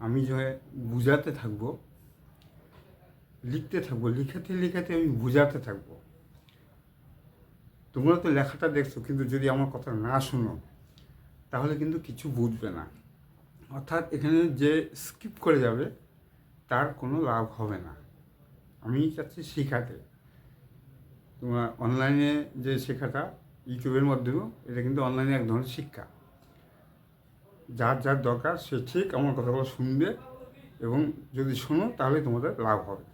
আমি যে বুঝাতে থাকব, লিখতে থাকব, লিখাতে লিখাতে আমি বুঝাতে থাকব। তোমরা তো লেখাটা দেখছ, কিন্তু যদি আমার কথা না শুনো, তাহলে কিন্তু কিছু বুঝবে না। অর্থাৎ এখানে যে স্কিপ করে যাবে, তার কোনো লাভ হবে না। আমি চাচ্ছি শেখাতে। তোমার অনলাইনে যে শেখাটা, ইউটিউবের মাধ্যমেও, এটা কিন্তু অনলাইনে এক ধরনের শিক্ষা। যার যার দরকার, সে ঠিক আমার কথাগুলো শুনবে এবং যদি শোনো, তাহলে তোমাদের লাভ হবে।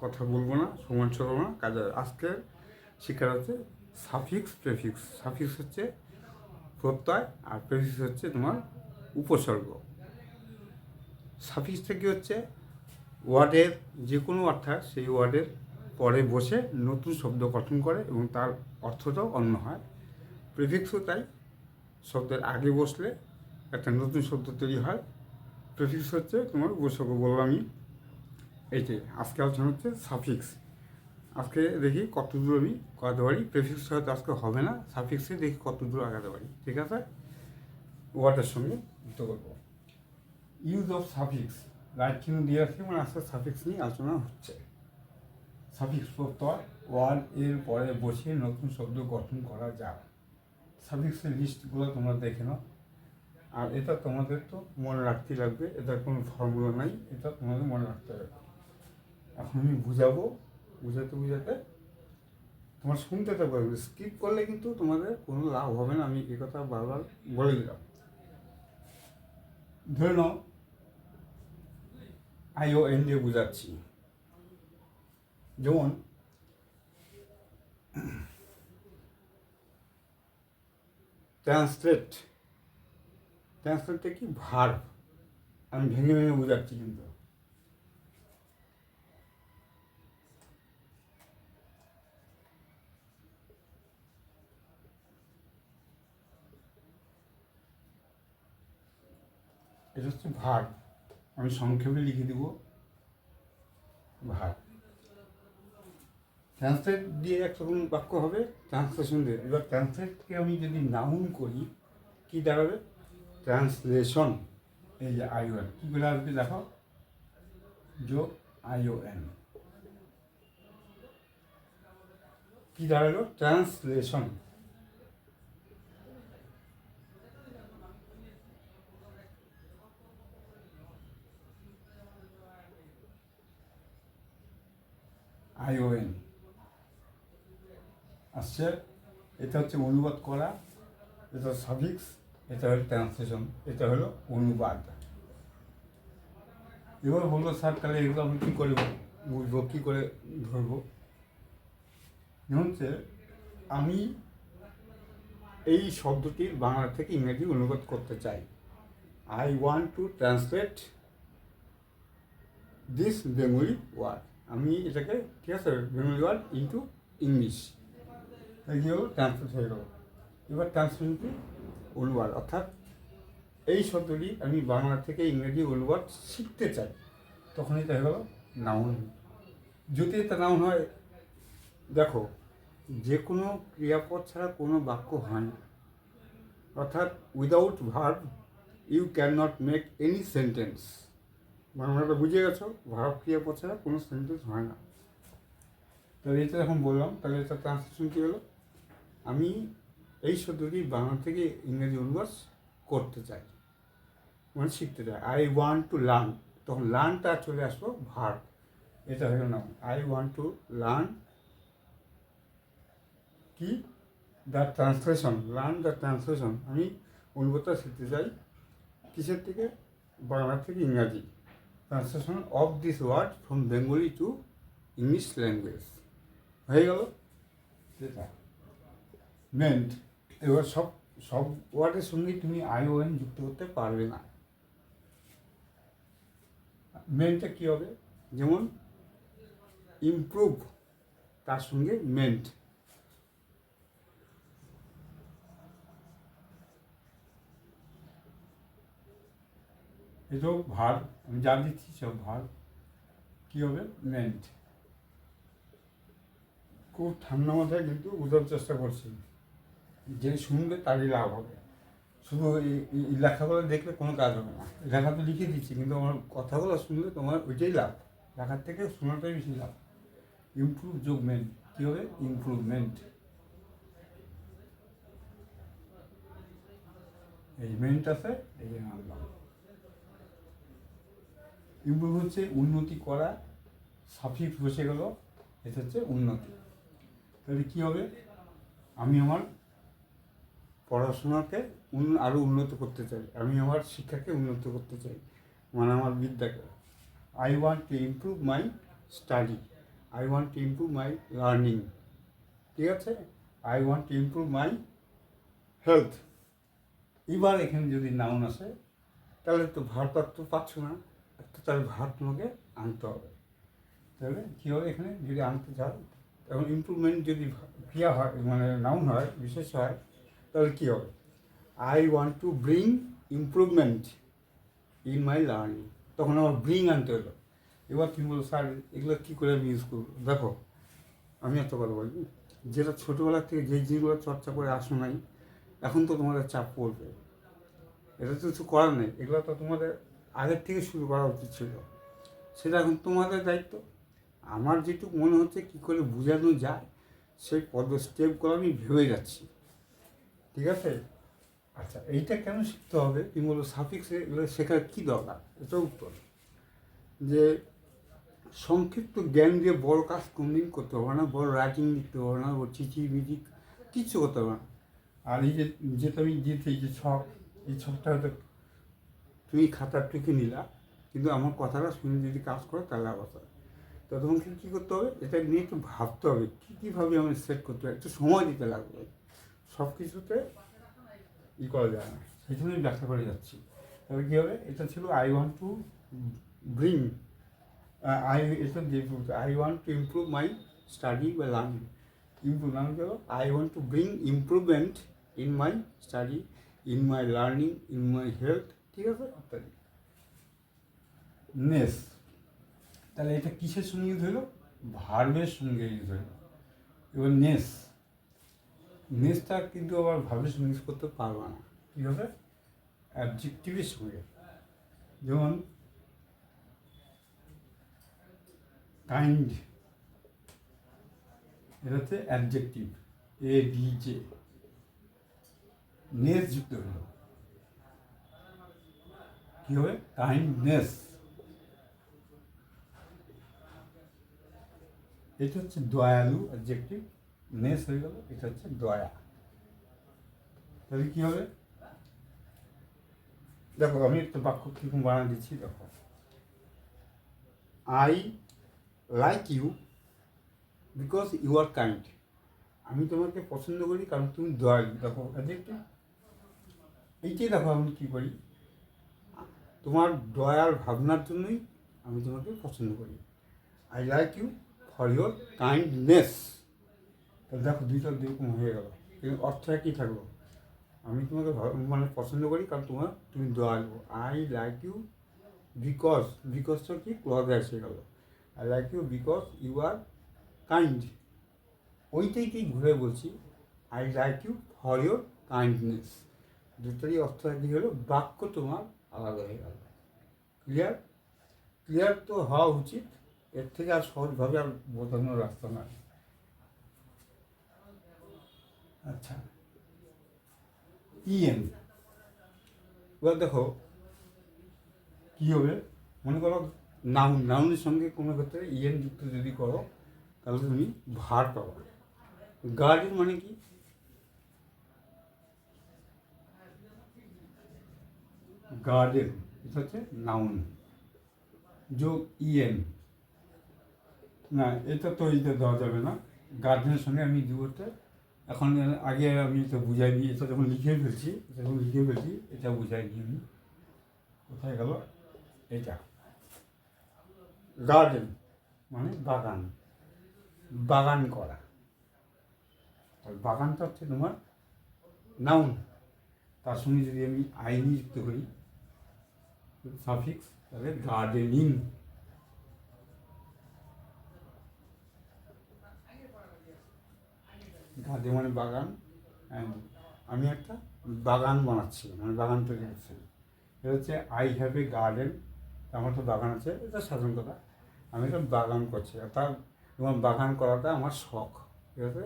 কথা বলব না, সময় চলবো না। কাজে আজকের শিক্ষাটা হচ্ছে সাফিক্স প্রেফিক্স। সাফিক্স হচ্ছে প্রত্যয় আর প্রেফিক্স হচ্ছে তোমার উপসর্গ। সাফিক্সটা কী হচ্ছে ওয়ার্ডের যে কোনো অর্থাৎ সেই ওয়ার্ডের পরে বসে নতুন শব্দ গঠন করে এবং তার অর্থটাও অন্য হয়। প্রেফিক্সও তাই। শব্দের আগে বসলে একটা নতুন শব্দ তৈরি হয়। প্রেফিক্স হচ্ছে তোমার উপসর্গ বললাম আমি। এইটাই আজকে আলোচনা হচ্ছে সাফিক্স। আজকে দেখি কত দূর আমি করাতে পারি। প্রেফিক্স হয়তো আজকে হবে না, সাফিক্সে দেখি কত দূর আগাতে পারি। ঠিক আছে? ওয়ার্ডের সঙ্গে যুক্ত করব। ইউজ অফ সাফিক্স রাইট চিহ্ন দিয়ে রাখি মানে আজকে সাফিক্স নিয়ে আলোচনা হচ্ছে। সাফিক্স প্রত্যয়, ওয়ার্ড, এর পরে বসে নতুন শব্দ গঠন করা যায় সাফিক্সের লিস্টগুলো তোমরা দেখে নাও। আর এটা তোমাদের তো মনে রাখতে লাগবে এটার কোনো ফর্মুলা নাই, এটা তোমাদের মনে রাখতে হবে। এখন আমি বুঝাবো, বুঝাতে বুঝাতে তোমার শুনতে তো পারবে স্কিপ করলে কিন্তু তোমাদের কোনো লাভ হবে না, আমি এ কথা বারবার বলে দিলাম। ধরে নাও আইও এন দিয়ে বুঝাচ্ছি। যেমন ট্রান্সলেট ট্রান্সলেটটা কি? ভার্ব আমি ভেঙে ভেঙে বোঝাচ্ছি কিন্তু। এটা হচ্ছে ভার্ব আমি সংক্ষেপে লিখে দিব। ভার্ব ট্রান্সলেট দিয়ে একটা কোন বাক্য হবে ট্রান্সলেশন দিয়ে এবার ট্রান্সলেটকে আমি যদি নাউন করি, কি দাঁড়াবে? ট্রান্সলেশন এই যে আইওএন কী করে আসবে দেখো? জো আইওএন কি দাঁড়াল? ট্রান্সলেশন আইওএন আসছে। এটা হচ্ছে অনুবাদ করা, এটা সাফিক্স এটা হলো ট্রান্সলেশন এটা হলো অনুবাদ। এবার বলল, স্যার, তাহলে এগুলো আমি কী করে বুঝব, কী করে ধরবো? হচ্ছে, আমি এই শব্দটির বাংলা থেকে ইংরেজি অনুবাদ করতে চাই। I want to translate this Bengali word আমি এটাকে ঠিক আছে বেঙ্গলি ওয়ার্ড ইন্টু ইংলিশ যে হলো? ট্রান্সলেট হয়ে গেল। এবার ট্রান্সলেশন কি? অনুবাদ অর্থাৎ এই শব্দটি আমি বাংলা থেকে ইংরেজি অনুবাদ শিখতে চাই। তখন এটা গেল নাউন যদি এটা নাউন হয়, দেখো যে কোনো ক্রিয়াপদ ছাড়া কোনো বাক্য হয় না। অর্থাৎ without verb you cannot make any sentence বাংলাটা বুঝে গেছো? ভার্ব ক্রিয়াপদ ছাড়া কোনো সেন্টেন্স হয় না। তাহলে এটা যখন বললাম। তাহলে এটা ট্রান্সলেশন কী হলো? আমি এই শব্দটি বাংলা থেকে ইংরেজি অনুবাদ করতে চাই। মানে শিখতে চাই। আই ওয়ান্ট টু লার্ন তখন লার্নটা চলে আসব ভার্ব এটা হলো না আই ওয়ান্ট টু লার্ন কি? The translation learn the translation আমি অনুবাদটা শিখতে চাই কিসের থেকে? বাংলা থেকে ইংরাজি। Translation of this word from Bengali to English language হয়ে গেল। সেটা মেন্ট এবার সব সব ওয়ার্ডের সঙ্গে তুমি আই ও এন যুক্ত করতে পারবে না। মেন্টটা কী হবে? যেমন ইমপ্রুভ তার সঙ্গে মেন্ট এটাও ভার, আমি যা দিচ্ছি সব ভার। কী হবে? মেন্ট খুব ঠান্ডা মাথায় কিন্তু বোঝার চেষ্টা করছি। যে শুনবে তারই লাভ হবে। শুধু এই- লেখাগুলো দেখলে কোনো কাজ হবে না। লেখা তো লিখে দিচ্ছি, কিন্তু আমার কথাগুলো শুনলে তোমার ওইটাই লাভ। লেখার থেকে শোনাটাই বেশি লাভ। ইমপ্রুভমেন্ট কী হবে? ইমপ্রুভমেন্ট। এই মেন্ট আছে এই আনলাম। ইমপ্রুভ হচ্ছে উন্নতি করা, সাফিক্স বসে গেল, এটা হচ্ছে উন্নতি। তাহলে কী হবে? আমি আমার পড়াশোনাকে আরও উন্নত করতে চাই। আমি আমার শিক্ষাকে উন্নত করতে চাই। মানে আমার বিদ্যাকে। I want to improve my study I want to improve my learning ঠিক আছে? I want to improve my health এবার এখানে যদি নাউন আসে, তাহলে তো ভারপাত তো পাচ্ছ না। তো তাহলে ভার তোমাকে আনতে হবে। তাহলে কী হবে এখানে? যদি আনতে চাও, তখন ইমপ্রুভমেন্ট যদি ক্রিয়া হয় মানে নাউন হয়, বিশেষ হয় তাহলে কী হবে I want to bring improvement in my learning তখন আমার ব্রিং আনতে হলো। এবার তুমি বলো, স্যার, এগুলো কী করে আমি ইউজ করব? দেখো, আমি একটা কথা বলি যেটা ছোটোবেলা থেকে যে জিনিসগুলো চর্চা করে আসো নাই, এখন তো তোমাদের চাপ পড়বে। এটা তো কিছু করার নেই। এগুলো তো তোমাদের আগের থেকে শুরু করা উচিত ছিল। সেটা এখন তোমাদের দায়িত্ব। আমার যেটুকু মনে হচ্ছে কী করে বোঝানো যায়, সেই পদ স্টেপগুলো আমি ভেবে যাচ্ছি। ঠিক আছে? আচ্ছা এইটা কেন শিখতে হবে? তুমি বলো সাফিক্সে এগুলো শেখার কী দরকার? এটা উত্তর। যে সংক্ষিপ্ত জ্ঞান দিয়ে বড় কাজ কোনদিন করতে হবে না, বড় রাইটিং লিখতে হবে না, বড় চিঠি মিঠি কিচ্ছু করতে হবে না। আর এই যে, যেটা আমি দিতে যে ছক, এই ছকটা হয়তো তুমি খাতার টুকে নিলা, কিন্তু আমার কথাটা শুনে যদি কাজ করো, তাহলে হয়। তো তোমাকে কী করতে হবে? এটা নিয়ে একটু ভাবতে হবে, কী, কীভাবে আমি সেট করতে হবে একটু সময় দিতে লাগবে। সব কিছুতে ই করা যায় না। সেই জন্যই ব্যাখ্যা করে যাচ্ছি। তবে কী হবে? এটা ছিল I want to bring I এটা I want to improve my study বা লার্নিং ইমপ্রুভ নাম কি হলো? I want to bring improvement in my study in my learning in my health ঠিক আছে? ইত্যাদি নেস তাহলে এটা কিসের সঙ্গে হলো? ভার্বের সঙ্গে হলো। এবার নেস নেসটা কিন্তু আবার সঙ্গে ইউজ করতে পারব না। কী হবে? অ্যাবজেক্টিভের সঙ্গে। যেমন কাইন্ড এটা হচ্ছে adjective A D J ness যুক্ত হলো। কি হবে? কাইন্ডনেস এটা হচ্ছে দয়ালু অ্যাডজেক্টিভ নেস হয়ে গেল, এটা হচ্ছে দয়া। তাহলে কি হবে? দেখো, আমি একটা বাক্য কীরকম বানা দিচ্ছি, দেখো। I like you because you are kind আমি তোমাকে পছন্দ করি কারণ তুমি দয়ালু। দেখো অ্যাডজেক্টিভ এইটাই দেখো আমি কী করি। তোমার দয়ার ভাবনার জন্যই আমি তোমাকে পছন্দ করি। I like you for your kindness দেখো দুইটা দুরকম হয়ে গেল। কিন্তু অর্থ একই থাকল। আমি তোমাকে মানে পছন্দ করি, কারণ তোমার, তুমি দয়ালু। আই লাইক ইউ বিকজ বিকজটা কি? ক্লজ এসে গেল। I like you because you are kind ওইটাইকেই ঘুরে বলছি? I like you for your kindness দুটোরই অর্থ একই হলো, বাক্য তোমার আলাদা হয়ে গেল। ক্লিয়ার ক্লিয়ার তো হওয়া উচিত। এর থেকে আর সহজভাবে আর বোঝানোর রাস্তা নয় আচ্ছা। ইএন এবার দেখো। কী হবে? মনে করো নাউন নাউনের সঙ্গে কোনো ক্ষেত্রে ইএন যুক্ত যদি করো তাহলে তুমি ভার পাবো। গার্ডেন মানে কি? গার্ডেন এটা হচ্ছে নাউন যোগ ইএন না এটা তো এইটা দেওয়া যাবে না। গার্ডেনের সঙ্গে আমি দুটোতে এখন আগে আমি তো বুঝাই দিই এটা যখন লিখে ফেলছি যখন লিখে ফেলছি, এটা বুঝাই দিই আমি। কোথায় গেল? এটা গার্ডেন মানে বাগান। বাগান করা। বাগানটা হচ্ছে তোমার নাউন তার সঙ্গে যদি আমি আইনি যুক্ত করি সাফিক্স তাহলে গার্ডেনিং গার্ডেন মানে বাগান আমি একটা বাগান বানাচ্ছি মানে বাগান তৈরি করছি এটা হচ্ছে আই হ্যাভ এ গার্ডেন আমার তো বাগান আছে, এটা সাধারণ কথা। আমি একটা বাগান করছি অর্থাৎ এবং বাগান করাটা আমার শখ, ঠিক আছে?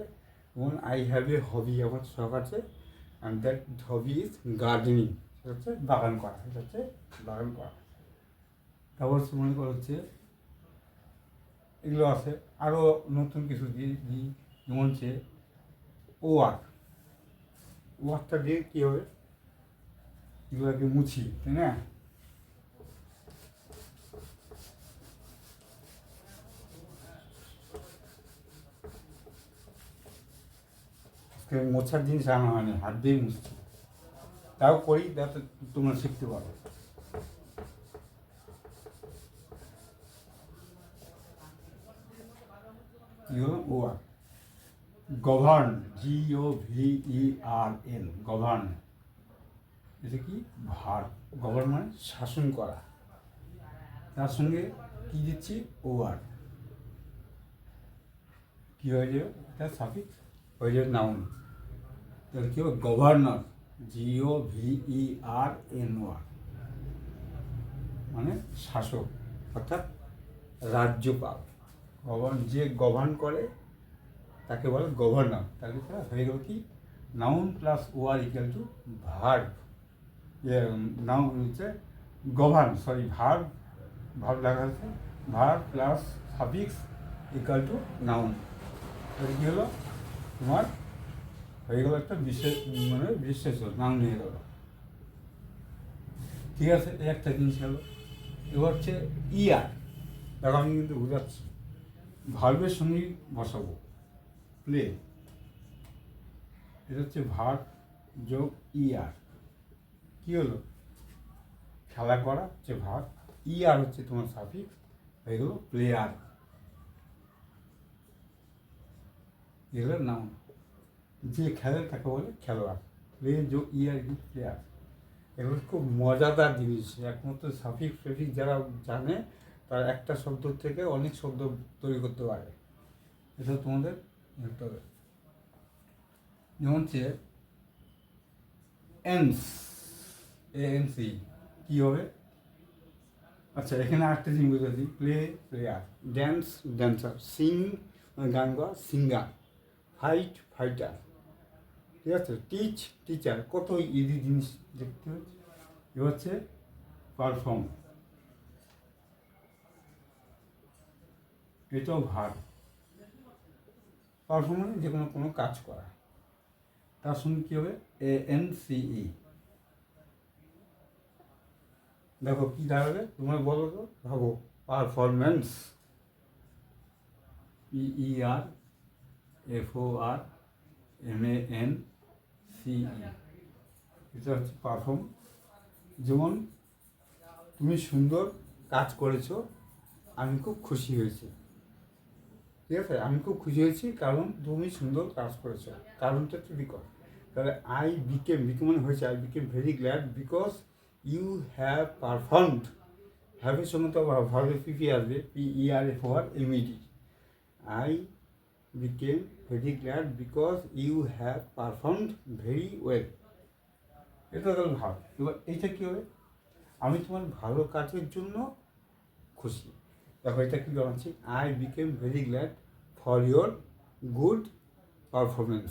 এবং আই হ্যাভ এ হবি আমার শখ আছে and that hobby is gardening সেটা হচ্ছে বাগান করা, এটা হচ্ছে বাগান করা। তারপর মনে করা হচ্ছে, এগুলো আছে। আরও নতুন কিছু দিয়ে দিই যেমন হচ্ছে ওয়ার্ক ওয়ার্কটা দিয়ে কী হবে? এগুলোকে মুছি, তাই না? মোছার জিনিস আনা হয়নি, হাত দিয়ে মুছছি। তাও করি, যাতে তোমরা শিখতে পারো। হলো? Work govern G O V E R N govern. এটা কি? ভার, গভর্ন মানে শাসন করা। তার সঙ্গে কি দিচ্ছি? ও আর কী হয়ে যাবে? এটা সাফিক হয়ে যাবে নাউন তাহলে কী হবে? Governor G O E R N or মানে শাসক, অর্থাৎ রাজ্যপাল। গভর্ন, যে গভর্ন করে তাকে বলে গভর্নর তাহলে সেটা হয়ে গেল কি? Noun plus or equal to verb noun হচ্ছে গভর্ন সরি ভার্ব ভার্ব লাগা আছে। Verb plus suffix equal to noun তাহলে কী হলো? তোমার হয়ে গেল একটা বিশেষ মানে বিশেষ নাম হয়ে গেল। ঠিক আছে একটা জিনিস হলো। এবার হচ্ছে ইয়ার দেখো আমি কিন্তু বুঝাচ্ছি। ভার্বের সঙ্গেই বসাবো। প্লে এটা হচ্ছে ভার্ব যোগ ইয়ার কি হলো? খেলা করা হচ্ছে ভার্ব ইয়ার হচ্ছে তোমার সাফিক্স হয়ে গেলো প্লেয়ার এগুলো নাম যে খেলে তাকে বলে খেলোয়াড়। প্লে যোগ ইয়ার প্লেয়ার এগুলো খুব মজাদার জিনিস। একমাত্র সাফিক ফেফিক যারা জানে, তারা একটা শব্দ থেকে অনেক শব্দ তৈরি করতে পারে। এটা তোমাদের হবে যেমন হচ্ছে এনস এ এন সি, কী হবে? আচ্ছা এখানে আরেকটা জিনিস বুঝে দিই play player, dance, dancer, sing, গান গাওয়া, সিঙ্গার ফাইট ফাইটার, ঠিক আছে? টিচ, টিচার, কত ইজি জিনিস দেখতে হচ্ছে? এ হচ্ছে পারফর্ম। এটাও ভার। পারফর্ম মানে যে কোনো কোনো কাজ করা। তার সঙ্গে কী হবে? এ এন সিই দেখো কী দাঁড়াবে? তোমরা বলো তো। ভাবো performance P E R F O R M A N C E এটা হচ্ছে পারফর্ম যেমন, তুমি সুন্দর কাজ করেছ, আমি খুব খুশি হয়েছি। ঠিক আছে, আমি খুব খুশি হয়েছি, কারণ তুমি সুন্দর কাজ করেছ, কারণটা একটু বিকজ তাহলে আই বিকেম বিকেম মানে হয়েছে I became very glad because you have performed হ্যাভের সঙ্গে তো ভার্বের পিপি আসবে P E R F R M E D I became very glad because you have performed very well এটা গেল ভালো। এবার এইটা কী হবে? আমি তোমার ভালো কাজের জন্য খুশি। দেখো এটা কী জানাচ্ছি? I became very glad for your good performance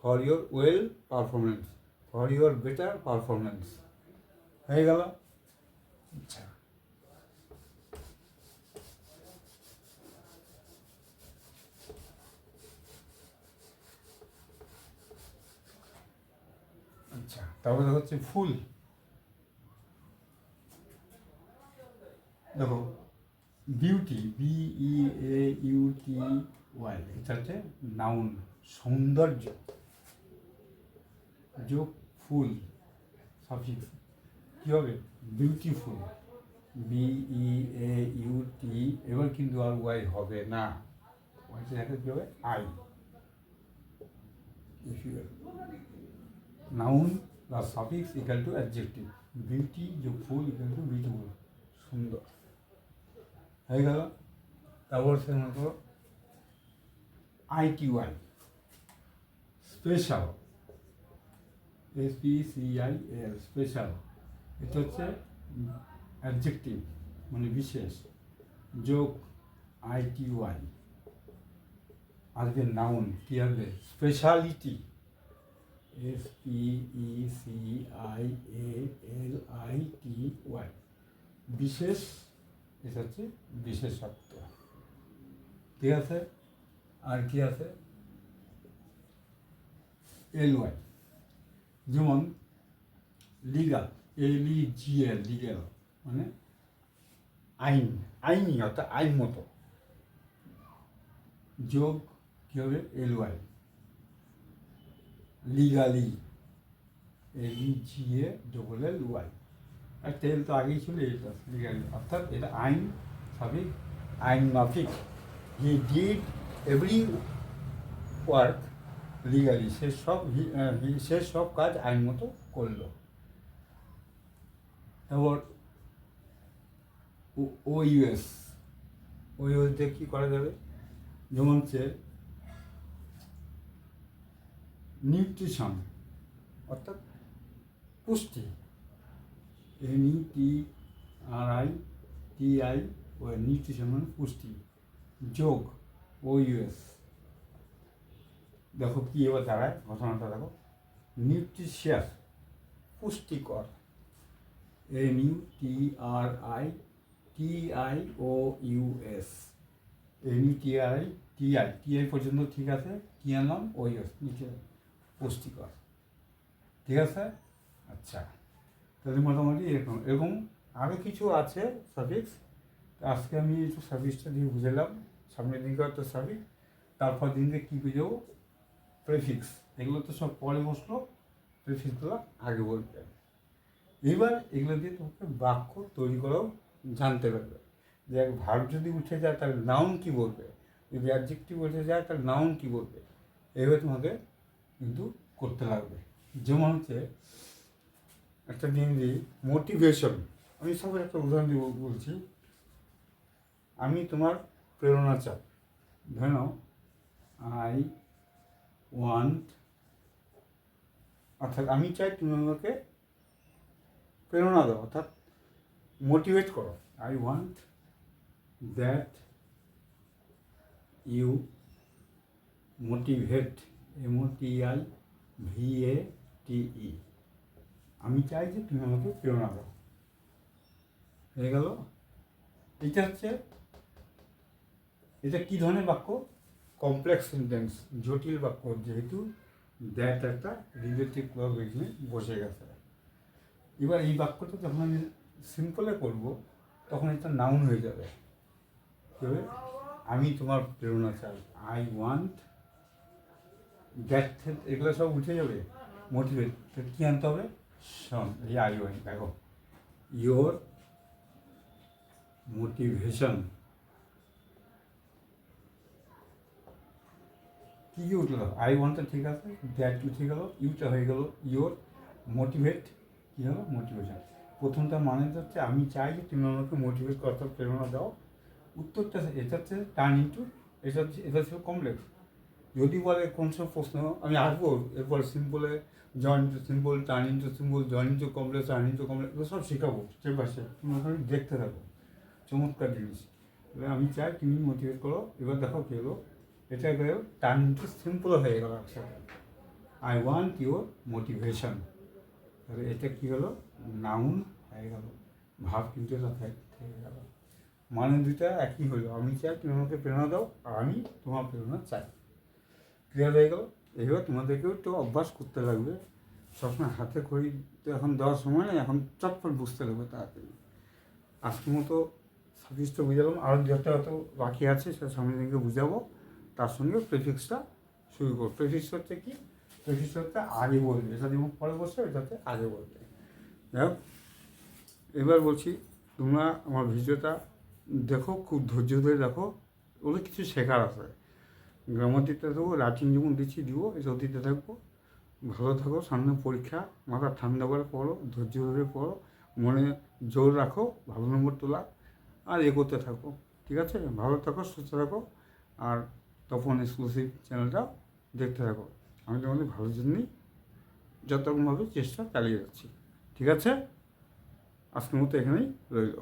for your well performance for your better performance হয়ে গেল। আচ্ছা। আচ্ছা তারপরে হচ্ছে ফুল। দেখো। Beauty B E A U T Y এটা হচ্ছে নাউন সৌন্দর্য, যোগ ফুল সাবজেক্ট কী হবে? Beautiful B E A U T এবার কিন্তু আর ওয়াই হবে না। ওয়াইতে দেখা কী হবে? I noun plus suffix equal to adjective beauty যোগ ফুল ইকাল টু বিউটিফুল সুন্দর। হয়ে গেল। তারপর সে মনে মতো I T Y special S P C I L special এটা হচ্ছে অ্যাডজেক্টিভ মানে বিশেষ। যোগ আই টি ওয়াই আসবে নাউন কী আসবে speciality S P E C I A L I T Y বিশেষ এটা হচ্ছে বিশেষত্ব। ঠিক আছে? আর কি আছে? এল ওয়াই যেমন legal L E G L legal মানে আইন, আইনি অর্থাৎ আইন মতো। যোগ কী হবে? L Y legally L E G A double L Y আর তেল তো আগেই ছিল, এটা লিগালি অর্থাৎ এটা আইন, সবই আইন মাফিক he did every work legally সে সব সে সব কাজ আইন মতো করল। এবার ও ইউএস ও ইউএস দিয়ে কী করা যাবে? যেমন হচ্ছে নিউট্রিশন অর্থাৎ পুষ্টি। N E T R I T I O nutrition মানে পুষ্টি। যোগ ও ইউএস দেখো কী এবার দাঁড়ায়, ঘটনাটা দেখো। নিউট্রিশিয়াস পুষ্টিকর। N U T R I T I O U S N U T R I T I T I পর্যন্ত ঠিক আছে? কি আনলাম? ও ইউএস নিচে পুষ্টিকর। ঠিক আছে? আচ্ছা। তাহলে মোটামুটি এরকম। এরকম আরও কিছু আছে সার্ভিস আজকে আমি একটু সার্ভিসটা দিয়ে বুঝালাম। সামনের দিনকে একটা সার্ভিস তারপর দিনকে কী বুঝাবো? প্রেফিক্স এগুলো তো সব পরে বসল। প্রেফিক্সগুলো আগে বলবে এবার এগুলো দিয়ে তোমাকে বাক্য তৈরি করাও জানতে পারবে। যে এক ভার্ব যদি উঠে যায়, তার নাউন কি বলবে? যদি অ্যাডজেক্টিভ উঠে যায়, তার নাউন কি বলবে? এইভাবে তোমাকে কিন্তু করতে লাগবে। যেমন হচ্ছে একটা দিন দিই মোটিভেশন আমি সবার একটা উদাহরণ দিয়ে বলছি। আমি তোমার প্রেরণা চাই। ধরে নাও আই ওয়ান্ট অর্থাৎ আমি চাই তুমি আমাকে প্রেরণা দাও, অর্থাৎ মোটিভেট করো। I want that you motivate M O T I V A T E আমি চাই যে তুমি আমাকে প্রেরণা দাও হয়ে গেল? এটা হচ্ছে, এটা কী ধরনের বাক্য? কমপ্লেক্স সেন্টেন্স জটিল বাক্য, যেহেতু দ্যাট একটা রিলেটিভ ক্লজ এখানে বসে গেছে। এবার এই বাক্যটা যখন আমি সিম্পলে করব, তখন এটা নাউন হয়ে যাবে। আমি তোমার প্রেরণা চাই। আই ওয়ান্ট দ্যাট এগুলো সব উঠে যাবে। মোটিভেট কী আনতে হবে? এই আই ওয়ান দেখো ইয়োর মোটিভেশন কী কী উঠল? আই ওয়ানটা ঠিক আছে দ্যাট উঠে গেল ইউটা হয়ে গেল। ইয়োর মোটিভেট কী হলো? মোটিভেশন প্রথমটা মানে হচ্ছে আমি চাই যে তুমি আমাকে মোটিভেট করতে প্রেরণা দাও। উত্তরটা এটা হচ্ছে টার্ন ইন্টু এটা হচ্ছে এটা ছিল কমপ্লেক্স যদি বলে কোন সব প্রশ্ন আমি আসব এরপর সিম্পলে join to simple turn into simple join to complex into complex এগুলো সব শেখাবো স্টেপ বাই স্টেপ তুমি ওখানে দেখতে থাকো। চমৎকার জিনিস। এবার আমি চাই তুমি মোটিভেট করো, এবার দেখো কী হলো। এটা গেল টার্ন ইন্টু সিম্পল হয়ে গেল একসাথে। আই ওয়ান্ট ইউর মোটিভেশন তাহলে এটা কী হলো? নাউন হয়ে গেল। ভাব কিন্তু এটা থেকে গেল। মানে দুইটা একই হলো। আমি চাই তুমি আমাকে প্রেরণা দাও, আর আমি তোমার প্রেরণা চাই। ক্লিয়ার হয়ে গেল? এইভাবে তোমাদেরকেও একটু অভ্যাস করতে লাগবে। সবসময় হাতে খড়ি তো এখন দেওয়ার সময় নেই, এখন চটপট বুঝতে লাগবে তাড়াতাড়ি। আজকের মতো সার্ভিসটা বুঝালাম। আরও যেটা হয়তো বাকি আছে, সেটা সামনের দিকে বুঝাবো। তার সঙ্গে প্রেফিক্সটা শুরু করো প্রেফিক্স হচ্ছে কি? প্রেফিক্স হচ্ছে আগে বলবে। এটা যেমন পরে বসে এটা হচ্ছে আগে বলবে। যাই এবার বলছি, তোমরা আমার ভিডিওটা দেখো, খুব ধৈর্য ধরে দেখো। ওগুলো কিছু শেখার আছে। গ্রামার দিতে থাকব রাইটিং যেমন দিচ্ছি দিব এসব দিতে থাকব ভালো থাকো, সামনে পরীক্ষা, মাথা ঠান্ডা করে পড়ো, ধৈর্য ধরে পড়ো, মনে জোর রাখো, ভালো নম্বর তোলা, আর এ করতে থাকো, ঠিক আছে? ভালো থাকো, সুস্থ থাকো, আর তপন এক্সক্লুসিভ চ্যানেলটা দেখতে থাকো। আমি তোমাদের ভালোর জন্যই যতরকমভাবে চেষ্টা চালিয়ে যাচ্ছি, ঠিক আছে? আজকের মতো এখানেই রইল।